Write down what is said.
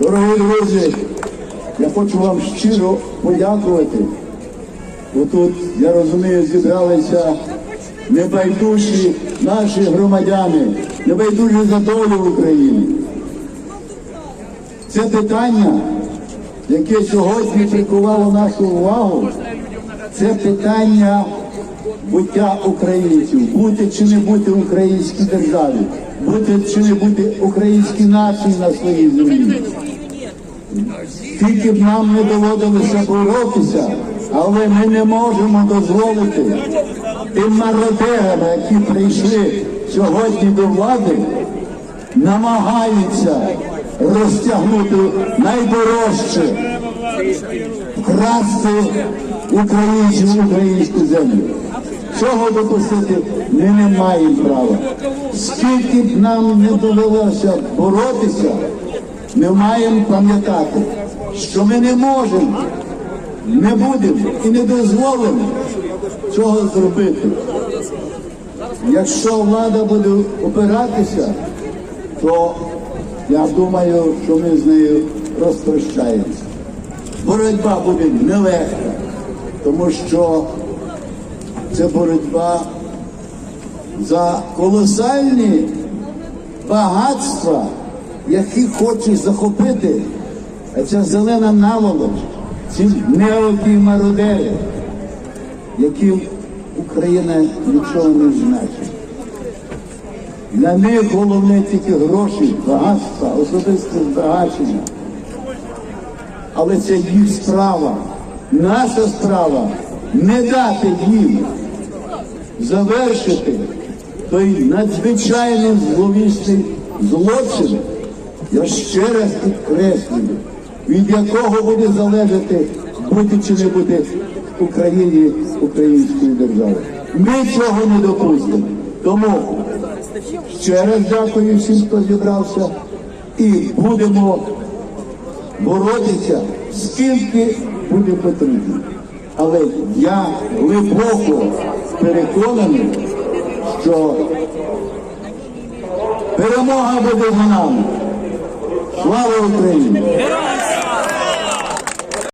Дорогі друзі, я хочу вам щиро подякувати. Отут, я розумію, зібралися небайдужі наші громадяни, небайдужі за долю України. Це питання, яке сьогодні прикувало нашу увагу, це питання буття українців, бути чи не бути українській державі, бути чи не бути українській нації на своїй землі. Тільки б нам не доводилося боротися, але ми не можемо дозволити тим мародерам, які прийшли сьогодні до влади, намагаються розтягнути найдорожче, вкрасти українців українську землю. Цього допустити ми не маємо права. Скільки б нам не довелося боротися, ми маємо пам'ятати, що ми не можемо, не будемо і не дозволимо цього зробити. Якщо влада буде опиратися, то я думаю, що ми з нею розпрощаємося. Боротьба буде нелегка, тому що це боротьба за колосальні багатства, які хочуть захопити ця зелена наволоч, ці неокі мародери, яким Україна нічого не значить. Для них головне тільки гроші, багатства, особисте збагачення. Але це їх справа. Наша справа не дати їм завершити той надзвичайний зловісний злочин, я ще раз підкреслюю, від якого буде залежати бути чи не бути Україні української держави. Ми цього не допустимо. Тому ще раз дякую всім, хто зібрався, і будемо боротися скільки буде потрібно. Але я глибоко переконаний, що перемога буде за нами. Слава Україні!